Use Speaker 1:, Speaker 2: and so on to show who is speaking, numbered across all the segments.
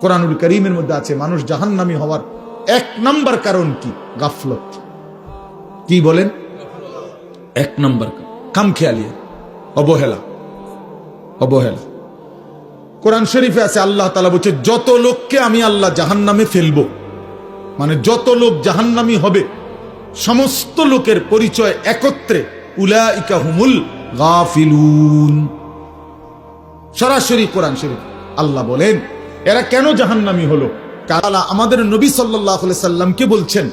Speaker 1: কোরআনুল করিমের মধ্যে আছে, মানুষ জাহান্নামী হওয়ার এক নাম্বার কারণ কি? গাফলত। কি বলেন? এক নাম্বার খামখেয়ালিয়া অবহেলা। অবহেলা। কোরআন শরীফে আছে, আল্লাহ তালা বলছে, যত লোককে আমি আল্লাহ জাহান্নামে ফেলব মানে যত লোক জাহান্নামী হবে, সমস্ত লোকের পরিচয় একত্রে উলাইকা হুমুল গাফিলুন। সরাসরি কোরআন শরীফ, আল্লাহ বলেন এরা কেন জাহান্নামী হলো? কালা আমাদের নবী সাল্লাহ সাল্লামকে বলছেন?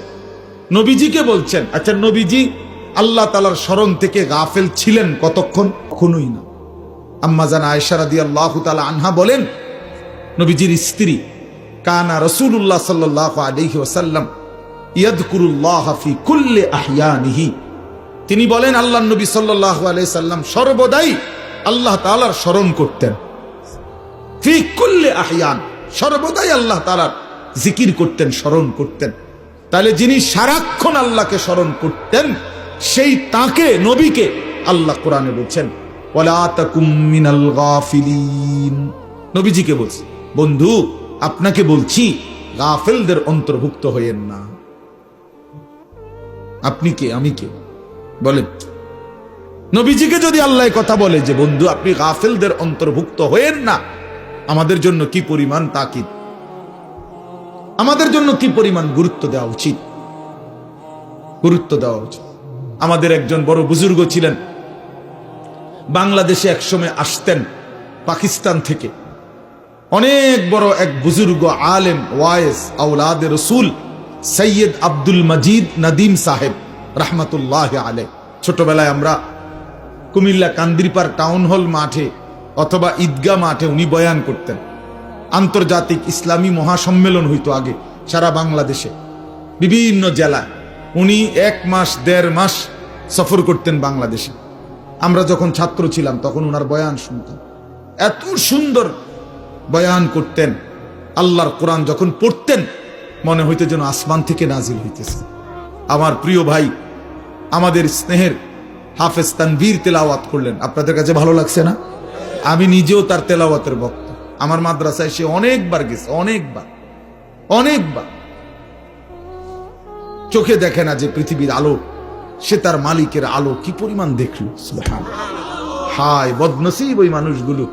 Speaker 1: নবীজিকে বলছেন? আচ্ছা নবীজি আল্লাহ তালার স্মরণ থেকে গাফেল ছিলেন কতক্ষণ? কখনোই না। আম্মাজান আয়সারাদি আল্লাহ তালা আনহা বলেন নবীজির স্ত্রী কানা রসুল্লাহ সাল্লাহ আলহি ওসাল্লাম ইয়াদকুরুল্লাহ কুল্লে আহিয়ানিহি। তিনি বলেন আল্লাহ নবী সাল্লাহ আলাই সাল্লাম সর্বদাই আল্লাহ তালার স্মরণ করতেন। ফি কুল্লে আহিয়ান, সর্বদাই আল্লাহ তালার জিকির করতেন, স্মরণ করতেন। তাহলে যিনি সারাক্ষণ আল্লাহকে স্মরণ করতেন, সেই তাকে, নবীকে আল্লাহ কোরআনে বলছেন নবীজিকে বলছি, বন্ধু, আপনাকে বলছি, গাফেলদের অন্তর্ভুক্ত হইয়েন না। আপনি কে? আমি কে? বলেন নবীজিকে যদি আল্লাহ কথা বলে যে, বন্ধু, আপনি গাফেলদের অন্তর্ভুক্ত হয়েন না আমাদের জন্য কি পরিমাণ তাকিদ? আমাদের জন্য কি পরিমাণ গুরুত্ব দেওয়া উচিত? গুরুত্ব দেওয়া উচিত। আমাদের একজন বড় বুজুর্গ ছিলেন। বাংলাদেশে একসময় আসতেন পাকিস্তান থেকে। অনেক বড় এক বুজুর্গ, আলেম, ওয়ায়েস আউলাদ রসুল, সৈয়দ আব্দুল মজিদ নদীম সাহেব, রহমতুল্লাহ আলে ছোটবেলায় আমরা কুমিল্লা কান্দিরপার টাউন হল মাঠে অথবা ঈদগা মাঠে উনি বয়ান করতেন। আন্তর্জাতিক ইসলামী মহাসম্মেলন হইতো আগে, সারা বাংলাদেশে। বিভিন্ন জেলা উনি এক মাস, দেড় মাস সফর করতেন বাংলাদেশে। আমরা যখন ছাত্র ছিলাম, তখন ওনার বয়ান শুনতাম। এত সুন্দর বয়ান করতেন। আল্লাহর কোরআন যখন পড়তেন, মনে হইতে যেন আসমান থেকে নাজিল হইতেছে। আমার প্রিয় ভাই, আমাদের স্নেহের হাফেজ তানভীর তেলাওয়াত করলেন। আপনাদের কাছে ভালো লাগছে না? আমি নিজেও তার তেলাওয়াতের ভক্ত। আমার মাদ্রাসায় সে অনেকবার গেছে, অনেকবার অনেকবার। চোখে দেখে না যে পৃথিবীর আলো, সে তার মালিকের আলো কি পরিমাণ দেখল হায়, বদনসিব ওই মানুষগুলো,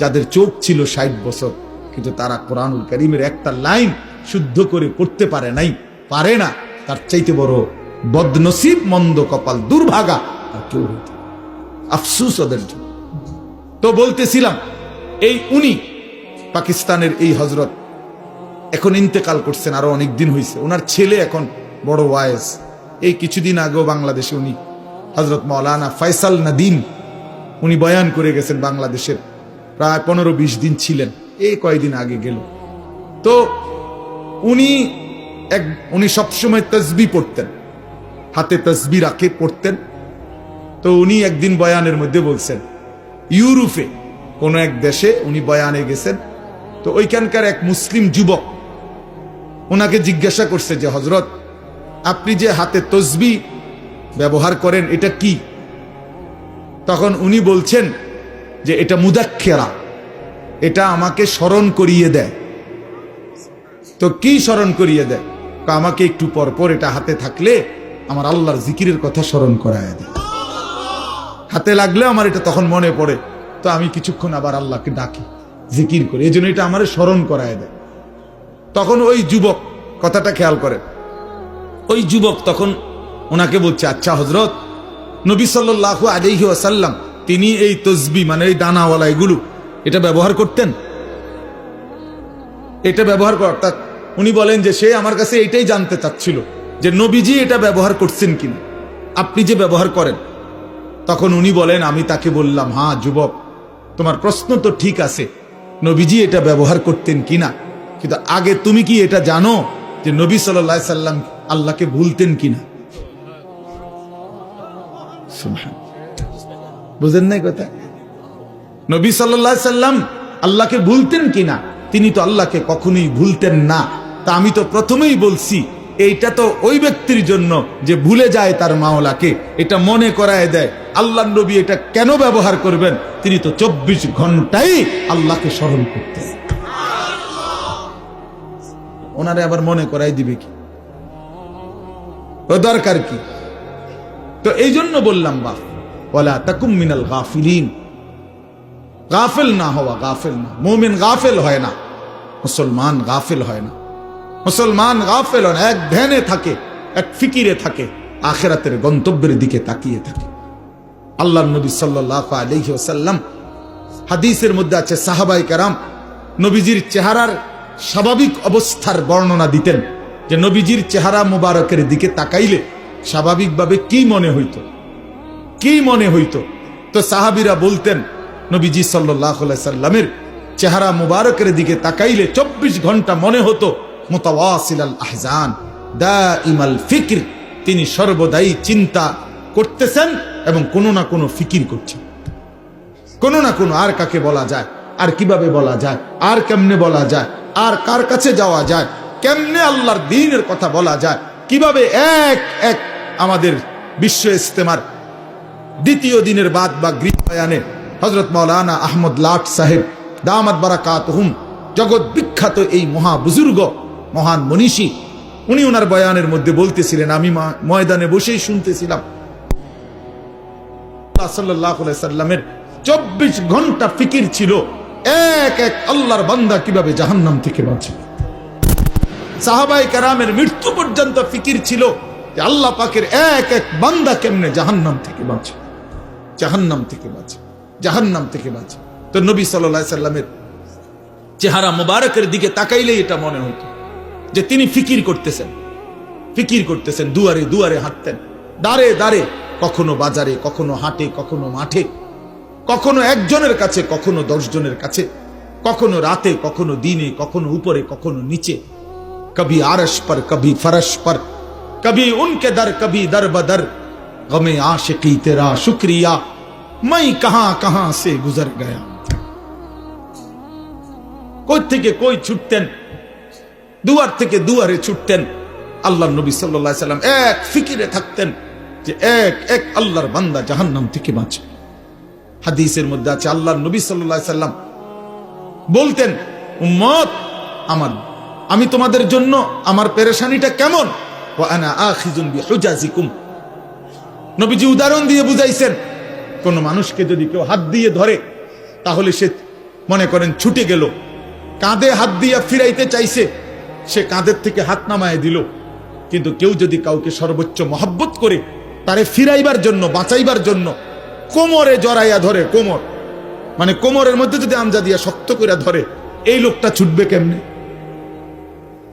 Speaker 1: যাদের চোখ ছিল ষাট বছর, কিন্তু তারা কোরআনুল করিমের একটা লাইন শুদ্ধ করে পড়তে পারে নাই, পারে না। তার চাইতে বড় বদনসিব মন্দ কপাল দুর্ভাগা আর কেউ আফসুস ওদের জন্য। তো বলতেছিলাম, এই উনি পাকিস্তানের এই হজরত এখন ইন্তেকাল করছেন, আরও অনেক দিন হয়েছে ওনার ছেলে এখন বড় ওয়ায়েস। এই কিছুদিন আগেও বাংলাদেশে উনি হজরত মৌলানা ফয়সাল নাদিম, উনি বয়ান করে গেছেন বাংলাদেশের। প্রায় পনেরো বিশ দিন ছিলেন। এই কয়েকদিন আগে গেল। তো উনি এক, উনি সবসময় তসবি পড়তেন। হাতে তসবি রাখে, পড়তেন। তো উনি একদিন বয়ানের মধ্যে বলছেন ইউরোপে, কোন এক দেশে উনি বয়ানে গেছেন, তো ওইখানকার এক মুসলিম যুবক ওনাকে জিজ্ঞাসা করছে যে হজরত আপনি যে হাতে তসবি ব্যবহার করেন, এটা কি? তখন উনি বলছেন যে, এটা মুদাক্ষেরা এটা আমাকে স্মরণ করিয়ে দেয়। তো কি স্মরণ করিয়ে দেয়? আমাকে একটু পর পর এটা হাতে থাকলে আমার আল্লাহর জিকিরের কথা স্মরণ করায় দেয়। হাতে লাগলে আমার এটা তখন মনে পড়ে। তো আমি কিছুক্ষণ আবার আল্লাহকে ডাকি, জিকির করি এই জন্য এটা আমার স্মরণ করায় দেয়। তখন ওই যুবক কথাটা খেয়াল করে। ওই যুবক তখন ওনাকে বলছে আচ্ছা হজরত নবী সাল্লাহু আলহি আসাল্লাম তিনি এই তসবি মানে এই দানাওয়ালা এগুলো, এটা ব্যবহার করতেন? এটা ব্যবহার কর, অর্থাৎ উনি বলেন যে, সে আমার কাছে এটাই জানতে চাচ্ছিল, যে নবীজি এটা ব্যবহার করছেন কিনা? আপনি যে ব্যবহার করেন তখন উনি বলেন, আমি তাকে বললাম হ্যাঁ যুবক, তোমার প্রশ্ন তো ঠিক আছে। নবীজি এটা ব্যবহার করতেন কিনা কিন্তু আগে তুমি কি এটা জানো যে নবী সাল্লাহ সাল্লাম আল্লাহকে ভুলতেন কিনা। বুঝেন নাই কথা? নবী সাল্লাহ সাল্লাম আল্লাহকে ভুলতেন কিনা তিনি তো আল্লাহকে কখনোই ভুলতেন না। তা আমি তো প্রথমেই বলছি এইটা তো ওই ব্যক্তির জন্য যে ভুলে যায় তার মাওলাকে, এটা মনে করায় দেয়। আল্লাহ নবী এটা কেন ব্যবহার করবেন? তিনি তো চব্বিশ ঘন্টাই আল্লাহকে স্মরণ করতেন। ওনারে আবার মনে করাই দিবে কি? দরকার কি? তো এই জন্য বললাম বাপ ওলা তাকুম মিনাল গাফিলিন। গাফেল না হওয়া গাফেল না। মোমিন গাফেল হয় না। মুসলমান গাফেল হয় না। মুসলমান গাফেল এক ধ্যানে থাকে, এক ফিকিরে থাকে, আখেরাতের গন্তব্যের দিকে তাকিয়ে থাকে। আল্লাহ নবী ওসাল্লাম হাদিসের মধ্যে আছে সাহাবাই কারাম নবীজির চেহারার স্বাভাবিক অবস্থার বর্ণনা দিতেন যে নবীজির চেহারা মুবারকের দিকে তাকাইলে স্বাভাবিকভাবে কি মনে হইত? কি মনে হইত? তো সাহাবিরা বলতেন, নবীজি সাল্লাহ সাল্লামের চেহারা মুবারকের দিকে তাকাইলে চব্বিশ ঘণ্টা মনে হতো মোতাওয়াসিল আহজান। দা ইমাল ফিকির। তিনি সর্বদাই চিন্তা করতেছেন এবং কোনো না কোনো ফিকির করছেন। কোনো না কোনো আর কাকে বলা যায়, আর কীভাবে বলা যায়, আর কেমনে বলা যায়, আর কার কাছে যাওয়া যায়, কেমনে আল্লাহর দিনের কথা বলা যায়, কীভাবে এক এক আমাদের বিশ্ব ইস্তেমার দ্বিতীয় দিনের বাদ বা গৃহায়নে হজরত মৌলানা আহমদ লাট সাহেব, দামাত বারাকাত হুম জগৎ বিখ্যাত এই মহা বুজুর্গ মহান মনীষী, উনি ওনার বয়ানের মধ্যে বলতেছিলেন, আমি ময়দানে বসেই শুনতেছিলাম। সাল্লামের চব্বিশ ঘণ্টা ফিকির ছিল, এক এক আল্লাহর বান্দা কীভাবে জাহান্নাম থেকে বাঁচে সাহাবাই কারামের মৃত্যু পর্যন্ত ফিকির ছিল আল্লাহ পাকের এক এক বান্দা কেমনে জাহান্নাম থেকে বাঁচে জাহান্নাম থেকে বাঁচে জাহান্নাম থেকে বাঁচে তো নবী সাল্লাহ সাল্লামের চেহারা মোবারকের দিকে তাকাইলেই এটা মনে হতো। যে তিনি ফিকির করতেছেন। ফিকির করতেছেন, দুয়ারে দুয়ারে হাঁটতেন। দাঁড়ে দাঁড়ে কখনো বাজারে, কখনো হাটে, কখনো মাঠে, কখনো একজনের কাছে, কখনো দশজনের কাছে, কখনো রাতে, কখনো দিনে, কখনো উপরে, কখনো নিচে। কবি আরস পর, কবি ফরস পর, কবি উনকে দর, কবি দর বদর গমে আশকি তেরা শুক্রিয়া, মাই কাহা কাহা সে গুজর গয়া। কই থেকে কই ছুটতেন? দুয়ার থেকে দুয়ারে ছুটতেন। আল্লাহ নবী সাল্লাম এক ফিকিরে থাকতেন যে এক এক আল্লাহর বান্দা জাহান্নাম থেকে বাঁচে। হাদিসের মধ্যে আছে আল্লাহ নবী সাল্লাম বলতেন, উম্মত, আমার, আমি তোমাদের জন্য আমার পেরেশানিটা কেমন? নবীজি উদাহরণ দিয়ে বুঝাইছেন, কোন মানুষকে যদি কেউ হাত দিয়ে ধরে, তাহলে সে মনে করেন ছুটে গেল। কাঁধে হাত দিয়া ফিরাইতে চাইছে সে কাঁধের থেকে হাত নামায় দিল। কিন্তু কেউ যদি কাউকে সর্বোচ্চ মহাব্বত করে, তারে ফিরাইবার জন্য, বাঁচাইবার জন্য, কোমরে জড়াইয়া ধরে, কোমর মানে কোমরের মধ্যে যদি আমজা দিয়া শক্ত করে ধরে, এই লোকটা ছুটবে কেমনে?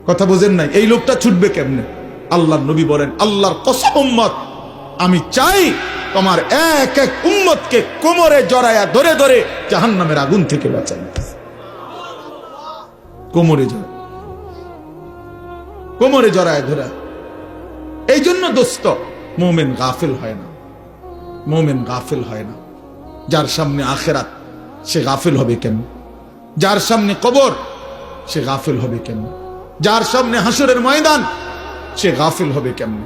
Speaker 1: কথা বোঝেন নাই, এই লোকটা ছুটবে কেমনে? আল্লাহর নবী বলেন, আল্লাহর কসম উম্মত, আমি চাই তোমার এক এক উম্মতকে কোমরে জড়ায়া ধরে ধরে জাহান্নামের আগুন থেকে বাঁচাই কোমরে জড়ায় কোমরে জড়ায় ধরা এই জন্য দোস্ত মোমেন গাফিল হয় না মোমেন গাফিল হয় না যার সামনে আখেরাত সে গাফিল হবে কেন যার সামনে কবর সে গাফিল হবে কেন যার সামনে হাসরের ময়দান সে গাফিল হবে কেমন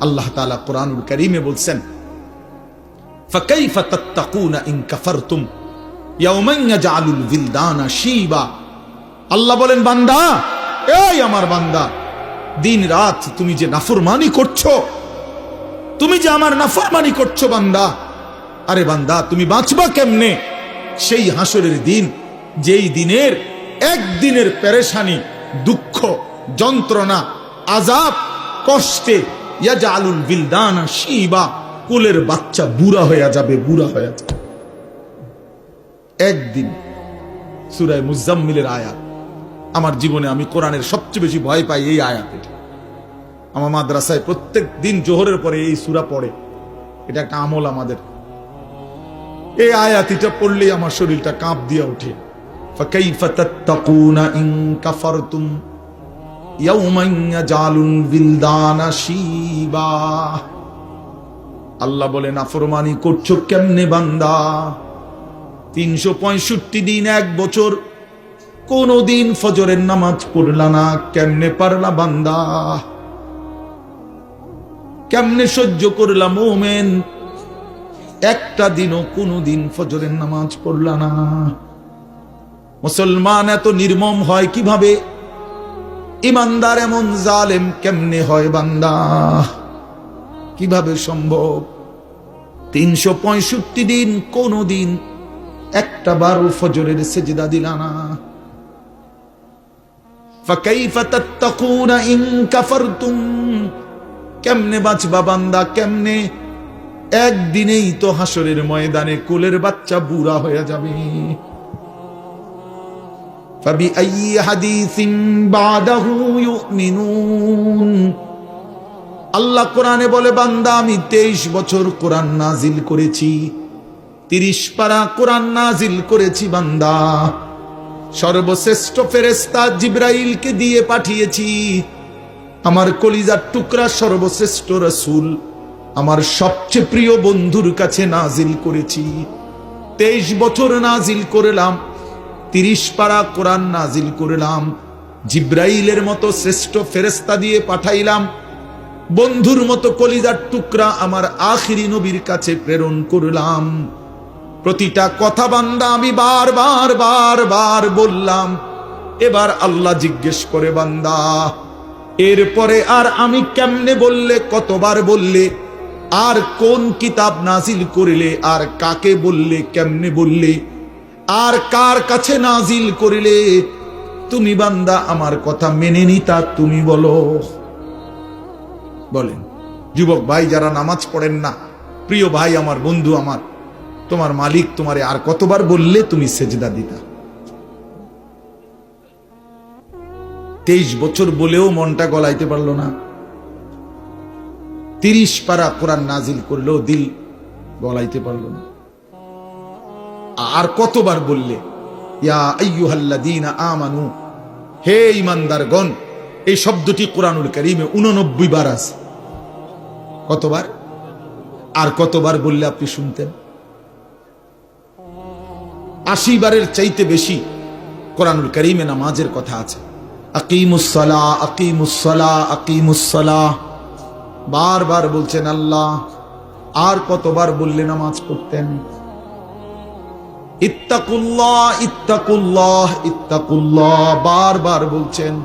Speaker 1: আল্লাহ তাআলা কোরআনুল করিমে বলছেন فكيف تتقون إن كفرتم يوما يجعل الولدان شيبا আল্লাহ বলেন বান্দা এই আমার বান্দা দিন রাত তুমি যে নাফরমানি করছ, তুমি যে আমার নাফরমানি করছ বান্দা, আরে বান্দা, তুমি বাঁচবা কেমনে? সেই হাসরের দিন, যেই দিনের, একদিনের পেরেশানি, দুঃখ, যন্ত্রণা আজাব কষ্টে ইয়াজালুল বিলদানা শিবা, কুলের বাচ্চা বুড়া হয়ে যাবে, বুড়া হয়ে যাবে। একদিন, সুরায় মুজাম্মিলের আয়াত। আমার জীবনে আমি কোরআনের সবচেয়ে বেশি ভয় পাই এই আয়াতে। আমার মাদ্রাসায় প্রত্যেক দিন জোহরের পরে এই সুরা পড়ে। এটা একটা আমল আমাদের। এই আয়াতিটা পড়লেই আমার শরীরটা কাঁপ দিয়ে ওঠে। আল্লাহ বলে নাফরমানি করছ কেমনে বান্দা? তিনশো পঁয়ষট্টি দিন, এক বছর। কোনদিন ফজরের নামাজ পড়লা না, কেমনে পারলা বান্দা? কেমনে সহ্য করলাম মোমেন একটা দিনও কোনো দিন ফজরের নামাজ পড়লা না মুসলমান এত নির্মম হয় কিভাবে ইমানদার এমন জালেম কেমনে হয় বান্দা কিভাবে সম্ভব তিনশো পঁয়ষট্টি দিন কোন দিন একটা বারো ফজরের সেজদা দিলা না فكيف تتقون إن كفرتم কেমনে বাঁচবা বান্দা, কেমনে? একদিনেই তো হাসরের ময়দানে কোলের বাচ্চা বুড়া হয়ে যাবে। আল্লাহ কোরআনে বলে, বান্দা, আমি তেইশ বছর কোরআন নাজিল করেছি, তিরিশ পারা কোরআন নাজিল করেছি বান্দা। সর্বশ্রেষ্ঠ ফেরেস্তা জিব্রাইলকে দিয়ে পাঠিয়েছি। আমার কলিজার টুকরা সর্বশ্রেষ্ঠ রসুল, আমার সবচেয়ে প্রিয় বন্ধুর কাছে নাজিল করেছি। তেইশ বছর নাজিল করলাম, তিরিশ পারা কোরআন নাজিল করলাম, জিব্রাইলের মতো শ্রেষ্ঠ ফেরেস্তা দিয়ে পাঠাইলাম, বন্ধুর মতো কলিজার টুকরা আমার আখিরি নবীর কাছে প্রেরণ করলাম। প্রতিটা কথা বান্দা আমি বারবার বারবার বললাম, এবার আল্লাহ জিজ্ঞেস করে বান্দা এরপরে আর আমি কেমনে বললে, কতবার বললে, আর কোন কিতাব নাজিল করিলে, আর কাকে বললে, কেমনে বললে, আর কার কাছে নাজিল করিলে, তুমি বান্দা আমার কথা মেনে নিতা, তুমি বলো। বলেন, যুবক ভাই যারা নামাজ পড়েন না, প্রিয় ভাই আমার, বন্ধু আমার, তোমার মালিক তোমারে আর কতবার বললে তুমি সেজদা দিতা? তেইশ বছর বলেও মনটা গলাইতে পারল না। তিরিশ পারা কোরআন নাজিল করলেও দিল গলাইতে পারল না। আর কতবার বললে আমানু, হে ইমানদারগণ এই শব্দটি কোরআনুল কারীমে 89 বার আছে। কতবার? আর কতবার বললে আপনি শুনতেন? আশি বারের চাইতে বেশি কোরআনুল করিমে নামাজের কথা আছে। আকিমুসলা আকিমুসলা আকিমুসলা বারবার বলছেন, আল্লাহ, আর কতবার বললে নামাজ পড়তেন? ইত্তাকুল্লাহ ইত্তাকুল্লাহ ইত্তাকুল্লাহ। বারবার বলছেন,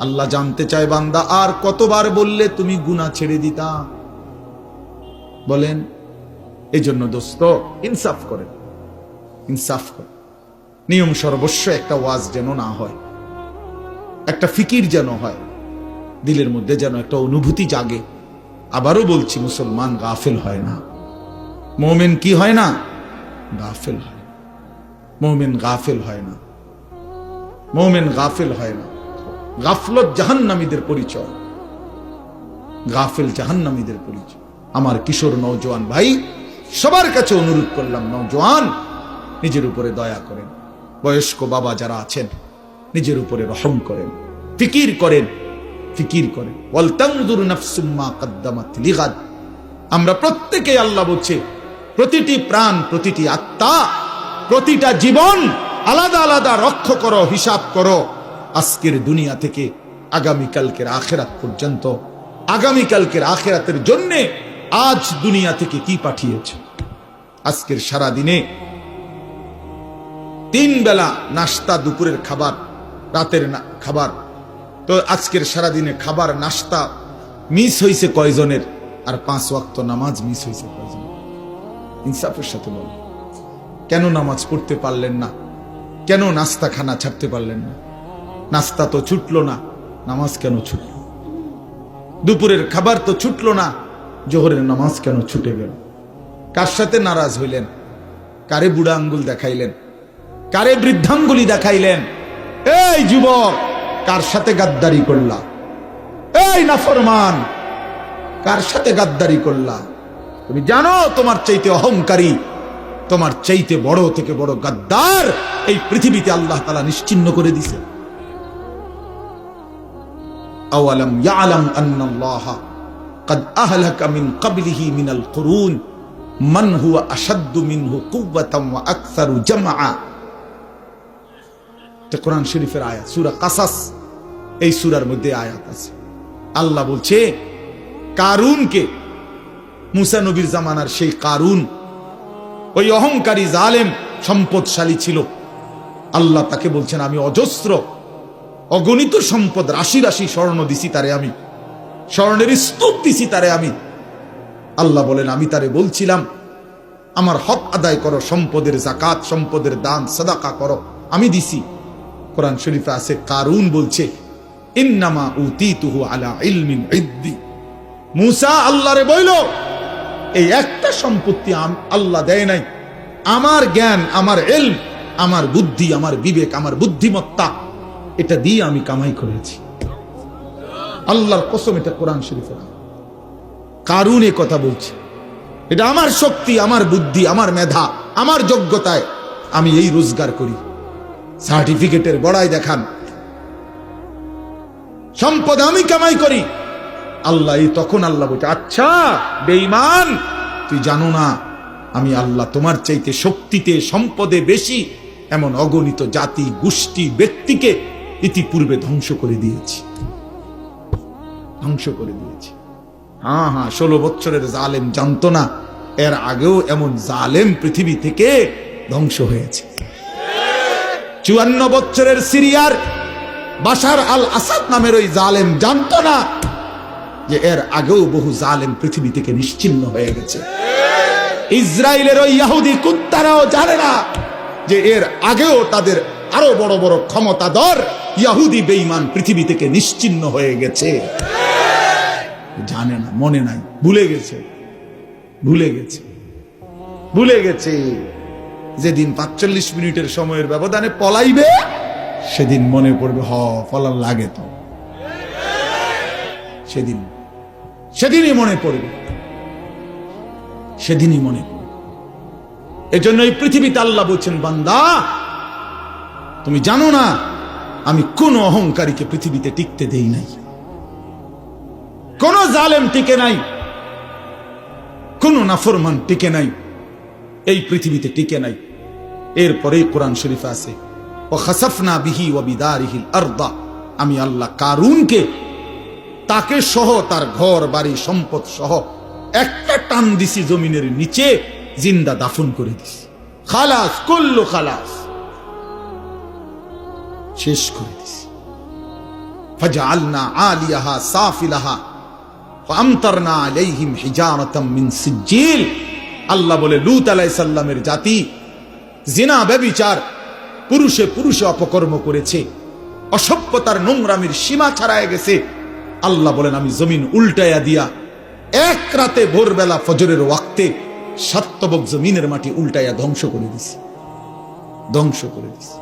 Speaker 1: আল্লাহ জানতে চায় বান্দা, আর কতবার বললে তুমি গুনাহ ছেড়ে দিতা? বলেন এই জন্য দোস্ত, ইনসাফ করেন। ইনসাফ করে নিয়ম সর্বস্ব একটা ওয়াজ যেন না হয়। একটা ফিকির যেন হয়, দিলের মধ্যে যেন একটা অনুভূতি জাগে। আবারও বলছি, মুসলমান গাফেল হয় না। মোমেন কি হয় না? গাফেল হয় মোমেন গাফেল হয় না। মোমেন গাফেল হয় না। গাফলত জাহান্নামীদের পরিচয়। গাফেল জাহান্নামীদের পরিচয়। আমার কিশোর নৌজওয়ান ভাই, সবার কাছে অনুরোধ করলাম নৌজওয়ান নিজের উপরে দয়া করেন। বয়স্ক বাবা যারা আছেন নিজের উপরে রহম করেন, ফিকির করেন ফিকির করেন। লিগাদ। আমরা প্রত্যেকে আল্লাহ বলছে, প্রতিটি প্রাণ, প্রতিটি আত্মা, প্রতিটা জীবন আলাদা আলাদা রক্ষ করো, হিসাব করো। আজকের দুনিয়া থেকে আগামীকালকের আখেরাত পর্যন্ত, আগামীকালকের আখেরাতের জন্যে আজ দুনিয়া থেকে কি পাঠিয়েছে? আজকের সারা দিনে তিন বেলা নাস্তা, দুপুরের খাবার রাতের না- খাবার। তো আজকের সারাদিনে খাবার, নাস্তা মিস হয়েছে কয়জনের? আর পাঁচ ওয়াক্ত নামাজ মিস হয়েছে কয়জন ইনসাফের সাথে বল। কেন নামাজ পড়তে পারলেন না? কেন নাস্তা খানা ছাড়তে পারলেন না? নাস্তা তো ছুটলো না, নামাজ কেন ছুটল? দুপুরের খাবার তো ছুটলো না, জোহরের নামাজ কেন ছুটে গেল? কার সাথে নারাজ হইলেন? কারে বুড়া আঙ্গুল দেখাইলেন? কারে বৃদ্ধাঙ্গুলি দেখাইলেন? এই যুবক কার সাথে গাদ্দারি করলা এই নাফরমান কার সাথে গাদ্দারি করলা তুমি জানো তোমার চাইতে অহংকারী তোমার চাইতে বড় থেকে বড় গাদ্দার এই পৃথিবীতে আল্লাহ তালা নিশ্চিন্ন করে দিছে আওয়ালাম ইয়ালাম আন্নাল্লাহ قد أهلك من قبله من القرون من هو أشد منه قوة وأكثر جمعا এটা কোরআন শরীফের আয়াত, সুরা কাসাস। এই সুরার মধ্যে আয়াত আছে। আল্লাহ বলছে, কারুনকে, মুসা নবীর জামানার সেই কারুন, ওই অহংকারী জালেম সম্পদশালী ছিল। আল্লাহ তাকে বলছেন, আমি অজস্র, অগণিত সম্পদ, রাশি রাশি স্বর্ণ দিছি তারে আমি, স্বর্ণের স্তূপ দিছি তারে আমি। আল্লাহ বলেন, আমি তারে বলছিলাম, আমার হক আদায় করো, সম্পদের জাকাত, সম্পদের দান, সাদাকা করো, আমি দিছি। কোরআন শরীফে আছে, কারুন বলছে, ইন্নামা উতিতুহু আলা ইলমিন ইদ্দি। মুসা আল্লাহরে বইল, এই একটা সম্পত্তি আল্লাহ দেয় নাই। আমার জ্ঞান, আমার এলম আমার বুদ্ধি, আমার বিবেক, আমার বুদ্ধিমত্তা, এটা দিয়ে আমি কামাই করেছি। আল্লাহর কসম এটা কোরআন শরীফে কারুন এ কথা বলছে, এটা আমার শক্তি, আমার বুদ্ধি, আমার মেধা, আমার যোগ্যতায় আমি এই রোজগার করি। সার্টিফিকেটের বড়াই দেখান। সম্পদ আমি কামাই করি। আল্লাহ তখন আল্লাহ বলছে আচ্ছা বেঈমান, তুই জানো না, আমি আল্লাহ তোমার চাইতে শক্তিতে, সম্পদে বেশি এমন অগণিত জাতি, গোষ্ঠী, ব্যক্তিকে ইতিপূর্বে ধ্বংস করে দিয়েছি। ধ্বংস করে দিয়েছি। হ্যাঁ হ্যাঁ ষোলো বছরের জালেম জানতো না, এর আগেও এমন জালেম পৃথিবী থেকে ধ্বংস হয়েছে। চুয়ান্ন বছরের সিরিয়ার বাশার আল আসাদ নামের ওই জালেম জানতো না যে এর আগেও বহু জালেম পৃথিবী থেকে নিশ্চিন্ন হয়ে গেছে। ইসরায়েলের ওই ইয়াহুদি কুত্তারাও জানে না যে এর আগেও তাদের আরও বড় বড় ক্ষমতাধর ইয়াহুদি বেঈমান পৃথিবী থেকে নিশ্চিন্ন হয়ে গেছে। জানে না, মনে নাই, ভুলে গেছে ভুলে গেছে ভুলে গেছে। যেদিন পাঁচচল্লিশ মিনিটের সময়ের ব্যবধানে পলাইবে, সেদিন মনে পড়বে, হ ফলার লাগে তো। সেদিন, সেদিনই মনে পড়বে। সেদিনই মনে পড়বে। এজন্য এই পৃথিবীতে আল্লাহ বলছেন, বান্দা, তুমি জানো না, আমি কোন অহংকারীকে পৃথিবীতে টিকতে দেই নাই। কোন জালেম টিকে নাই, কোন নাফরমান টিকে নাই, এই পৃথিবীতে টিকে নাই। এরপরেই কোরআন শরীফ আছে ও খাসাফনা বিহি ও বিদারিহিল আরদা আমি আল্লাহ কারুনকে, তাকে সহ তার ঘর, বাড়ি, সম্পদ সহ একটা টান দিছি জমিনের নিচে, জিন্দা দাফন করে দিছি। খালাস করল খালাস। শেষ করে দিছি। ফাজআলনা আলিয়াহা সাফিলাহা ফামতারনা আলাইহিম হিজারাতাম মিন সিজ্জিল। আল্লাহ বলে, লূত আলাইহিস সালামের জাতি জিনা ব্যভিচার পুরুষে পুরুষে অপকর্ম করেছে, অসভ্যতার নোংরামির সীমা ছাড়ায় গেছে। আল্লাহ বলেন, আমি জমিন উল্টায়া দিয়া এক রাতে ভোরবেলা ফজরের ওয়াক্তে সাত্তবক জমিনের মাটি উল্টায়া ধ্বংস করে দিছি। ধ্বংস করে দিছি।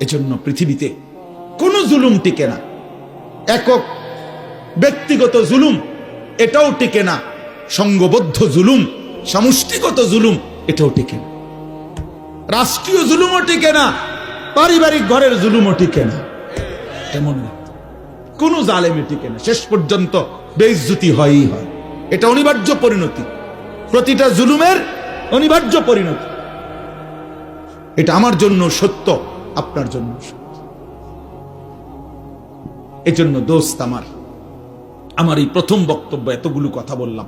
Speaker 1: এজন্য পৃথিবীতে কোন জুলুম টিকে না। একক ব্যক্তিগত জুলুম, এটাও টিকে না। সঙ্গবদ্ধ জুলুম, সমষ্টিগত জুলুম, এটাও টিকে না। রাষ্ট্রীয় জুলুমও টিকে না, পারিবারিক ঘরের জুলুমও টিকে না। এমন না, কোন জালেমে টিকে না। শেষ পর্যন্ত বেইজ্জতি হয়ই হয়। এটা অনিবার্য পরিণতি। প্রতিটা জুলুমের অনিবার্য পরিণতি। এটা আমার জন্য সত্য, আপনার জন্য সত্য। এজন্য দোস্ত আমার আমার এই প্রথম বক্তব্য এতগুলো কথা বললাম।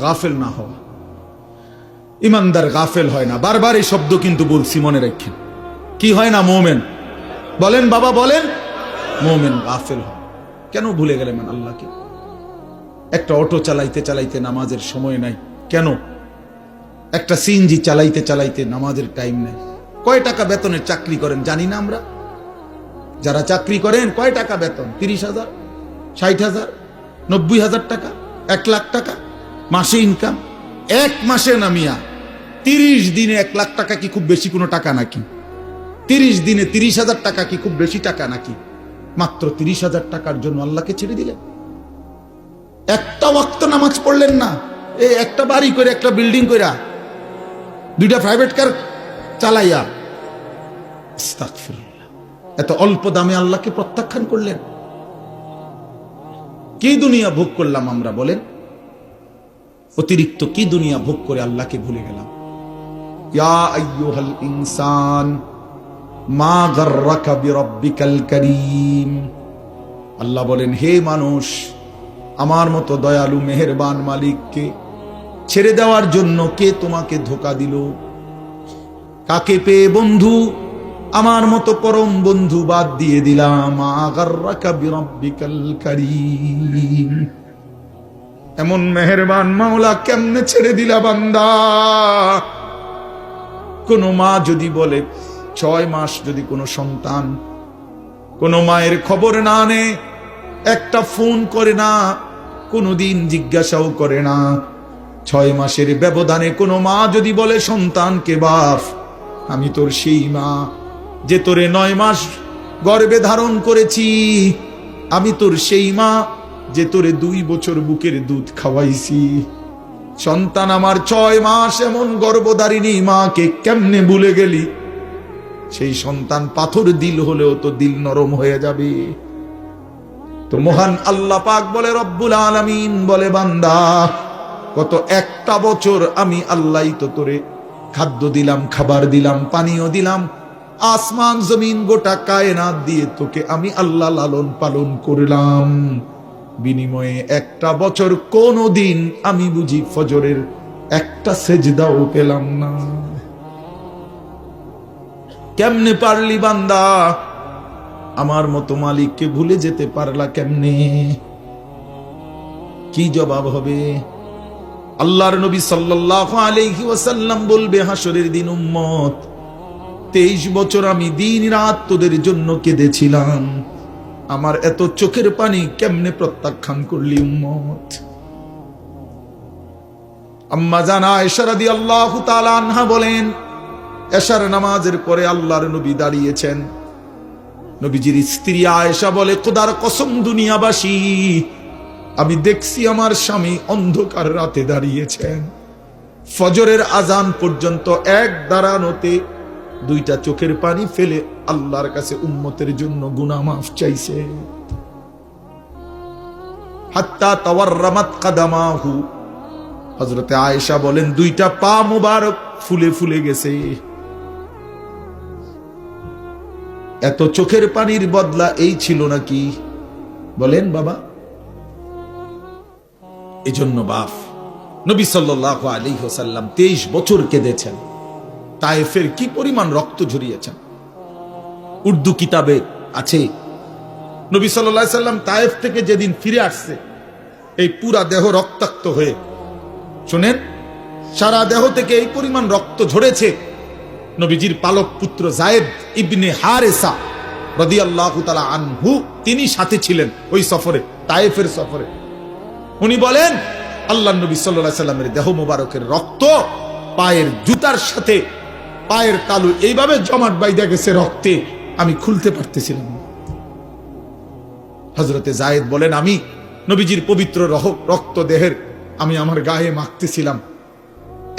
Speaker 1: গাফেল না হওয়া। ইমানদার গাফেল হয় না। বারবার এই শব্দ কিন্তু বলছি, মনে রাখেন। কি হয় না, মোমেন? বলেন বাবা, বলেন। মোমেন গাফেল হয়। কেন ভুলে গেলেন আল্লাহকে? একটা অটো চালাইতে চালাইতে নামাজের সময় নাই। কেন? একটা সিএনজি চালাইতে চালাইতে নামাজের টাইম নাই। কয় টাকা বেতনের চাকরি করেন জানি না আমরা। যারা চাকরি করেন, কয় টাকা বেতন? তিরিশ হাজার? ষাট হাজার? নব্বই হাজার টাকা? এক লাখ টাকা? মাসে ইনকাম এক মাসে নামিয়া তিরিশ দিনে এক লাখ টাকা কি খুব বেশি কোনো টাকা নাকি? তিরিশ দিনে তিরিশ হাজার টাকা কি খুব বেশি টাকা নাকি? মাত্র তিরিশ হাজার টাকার জন্য আল্লাহকে ছেড়ে দিলেন। একটা ওয়াক্ত নামাজ পড়লেন না। এ একটা বাড়ি করে, একটা বিল্ডিং কইরা দুইটা প্রাইভেট কার চালাইয়া। এত অল্প দামে আল্লাহকে প্রত্যাখ্যান করলেন। কি দুনিয়া ভোগ করলাম আমরা বলেন? অতিরিক্ত কি দুনিয়া ভোগ করে আল্লাহকে ভুলে গেলাম? ইনসান আল্লাহ বলেন, হে মানুষ, আমার মতো দয়ালু, মেহেরবান মালিককে ছেড়ে দেওয়ার জন্য কে তোমাকে ধোকা দিল? কাকে পেয়ে বন্ধু? আমার মতো পরম বন্ধু বাদ দিয়ে দিলাম। এমন মেহেরবান মাওলা কেমনে ছেড়ে দিলা বান্দা? কোন মা যদি বলে, ছয় মাস যদি কোনো সন্তান কোন মায়ের খবর না নে একটা ফোন করে না কোনো দিন জিজ্ঞাসাও করে না। ছয় মাসের ব্যবধানে কোনো মা যদি বলে, সন্তানকে বাপ আমি তোর সেই মা যে তোরে নয় মাস গর্বে ধারণ করেছি, আমি তোর সেই মা যে তোরে দুই বছর বুকের দুধ খাওয়াইছি। সন্তান আমার ছয় মাস এমন গর্ভধারিণী, মাকে কেমনে ভুলে গেলি? সেই সন্তান পাথর দিল হলেও তো দিল নরম হয়ে যাবে। তো মহান আল্লাহ পাক বলে, রব্বুল আলামিন বলে, বান্দা কত একটা বছর আমি আল্লাহ তো তোরে খাদ্য দিলাম, খাবার দিলাম, পানীয় দিলাম, আসমান, জমিন, গোটা কায়নাত দিয়ে তোকে আমি আল্লাহ লালন পালন করলাম। বিনিময়ে একটা বছর কোনো দিন আমি বুঝি ফজরের একটা সেজদাও পেলাম না। কেমনে পারলি বান্দা? আমার মতো মালিককে ভুলে যেতে পারলা কেমনে? কি জবাব হবে? আল্লাহর নবী সাল্লাল্লাহু আলাইহি ওয়াসাল্লাম বলবে হাসরের দিন উম্মত, তেইশ বছর আমি দিন রাত তোদের জন্য কেঁদেছিলাম। আমার এত চোখের পানি কেমনে প্রত্যাখ্যান করলি উম্মত? আম্মা জানা এশারাদি আল্লাহ আনহা বলেন, এশার নামাজের পরে আল্লাহর নবী দাঁড়িয়েছেন। নবীজির স্ত্রী আয়েশা বলে, খোদার কসম দুনিয়াবাসী, আমি দেখছি আমার স্বামী অন্ধকার রাতে দাঁড়িয়েছেন। ফজরের আজান পর্যন্ত এক দাঁড়ানোতে দুইটা চোখের পানি ফেলে আল্লাহর কাছে উম্মতের জন্য গুনা মাফ চাইছে। হজরতে আয়েশা বলেন, দুইটা পা মোবারক ফুলে ফুলে গেছে। এত চোখের পানির বদলা এই ছিল নাকি? বলেন বাবা। এজন্য বাপ, নবী সাল্লাহ আলী হোসাল্লাম তেইশ বছর কেঁদেছেন। তায়েফের কি পরিমাণ রক্ত ঝরিয়েছেন? উর্দু কিতাবে আছে, নবী সাল্লাহ সাল্লাম তায়েফ থেকে যেদিন ফিরে আসছে, এই পুরা দেহ রক্তাক্ত হয়ে, শোনেন, সারা দেহ থেকে এই পরিমাণ রক্ত ঝরেছে, নবীজির পালক পুত্র জায়েদ ইবনে হারেসা রদি আল্লাহ আনহু, তিনি সাথে ছিলেন ওই সফরে, তায়েফের সফরে। উনি বলেন আল্লাহ নবী সাল্লাহ সাল্লামের দেহ মোবারকের রক্ত, পায়ের জুতার সাথে পায়ের তালু এইভাবে জমাট বাইদা গেছে রক্তে, আমি খুলতে পারতেছিলাম হজরতে জায়েদ বলেন, আমি নবীজির পবিত্র রক্ত দেহের আমি আমার গায়ে মাখতেছিলাম।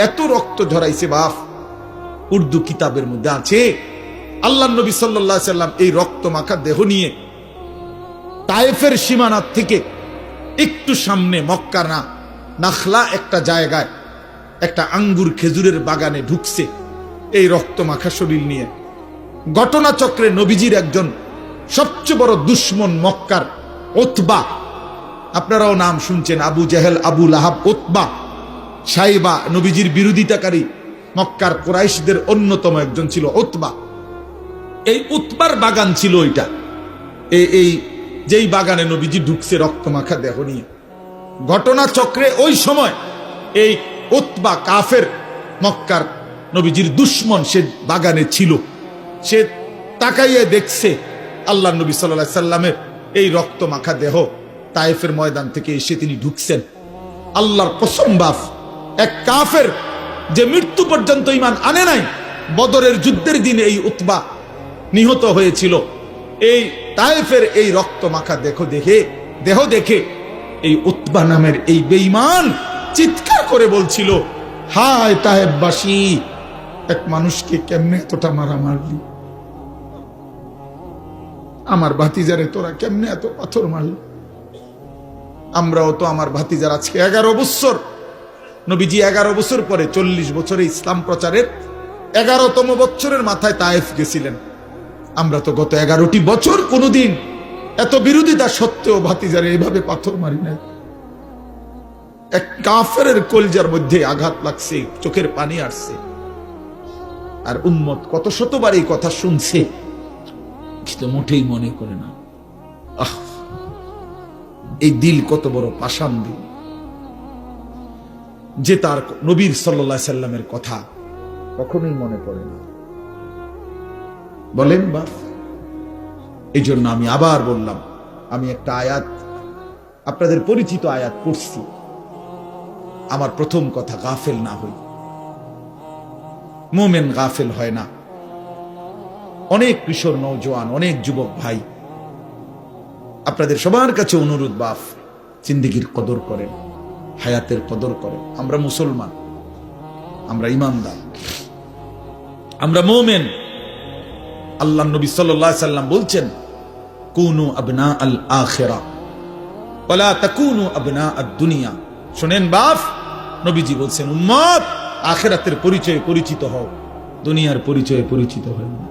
Speaker 1: এত রক্ত ঝরাইছে বাপ। উর্দু কিতাবের মধ্যে আছে, আল্লাহ নবী সাল্লাম এই রক্ত মাখা দেহ নিয়ে তায়েফের সীমানার থেকে একটু সামনে মক্কা না, নাখলা একটা জায়গায় একটা আঙ্গুর খেজুরের বাগানে ঢুকছে। এই রক্ত মাখা শরীর নিয়ে। ঘটনাচক্রে নবীজির একজন সবচেয়ে বড় দুশ্মন মক্কার ওতবা। আপনারাও নাম শুনছেন, আবু জেহেল, আবু লাহাব ওতবা। সাইবা নবীজির বিরোধিতাকারী মক্কার কোরাইশদের অন্যতম একজন ছিল ওতবা। এই উতবার বাগান ছিল ওইটা। এই যেই বাগানে নবীজি ঢুকছে রক্তমাখা দেহ নিয়ে। ঘটনা চক্রে ওই সময় এই উতবা কাফের মক্কার নবীজির দুশ্মন সে বাগানে ছিল। সে তাকাইয়ে দেখছে আল্লাহ নবী সাল্লাহ সাল্লামের এই রক্ত মাখা দেহ। তায়েফের ময়দান থেকে এসে তিনি ঢুকছেন। আল্লাহর কসম বাফ এক কাফের যে মৃত্যু পর্যন্ত ইমান আনে নাই, বদরের যুদ্ধের দিনে এই উতবা নিহত হয়েছিল। এই তায়েফের এই রক্ত মাখা দেখো দেখে দেহ দেখে এই উতবা নামের এই বেঈমান চিৎকার করে বলছিল, হায় তাহেববাসী এক মানুষকে কেমনে এতটা মারা মারলি আমার ভাতিজারে তোরা কেমনে এত পাথর মারলি? আমরাও তো আমার ভাতিজার আজকে এগারো বছর, নবীজি এগারো বছর পরে চল্লিশ বছরে ইসলাম প্রচারের এগারোতম বছরের মাথায় তায়েফ গেছিলেন। আমরা তো গত এগারোটি বছর কোনোদিন এত বিরোধিতা সত্ত্বেও ভাতিজারে এভাবে পাথর মারি নাই। এক কাফের কলজার মধ্যে আঘাত লাগছে, চোখের পানি আসছে। আর উম্মত কত শতবার এই কথা শুনছে। কিন্তু মোটেই মনে করে না। আহ, এই দিল কত বড় পাষাণ দিল যে তার নবীর সাল্লা সাল্লামের কথা কখনোই মনে পড়ে না। বলেন বা এই জন্য আমি আবার বললাম, আমি একটা আয়াত, আপনাদের পরিচিত আয়াত পড়ছি। আমার প্রথম কথা, গাফেল না হই। মোমেন গাফেল হয় না। অনেক কিশোর নৌজওয়ান অনেক যুবক ভাই। আপনাদের সবার কাছে অনুরোধ, বাফ, জিন্দিগির কদর করেন, হায়াতের কদর করেন। আমরা মুসলমান, আমরা ইমানদার, আমরা মোমেন। আল্লাহ নবী সাল্লাহ সাল্লাম বলছেন, কুনু আবনা আল আখেরা ওলা তাকুনু আবনা আদ দুনিয়া। শোনেন বাপ নবীজি বলছেন, উম্মত আখেরাতের পরিচয়ে পরিচিত হও। দুনিয়ার পরিচয়ে পরিচিত হয় না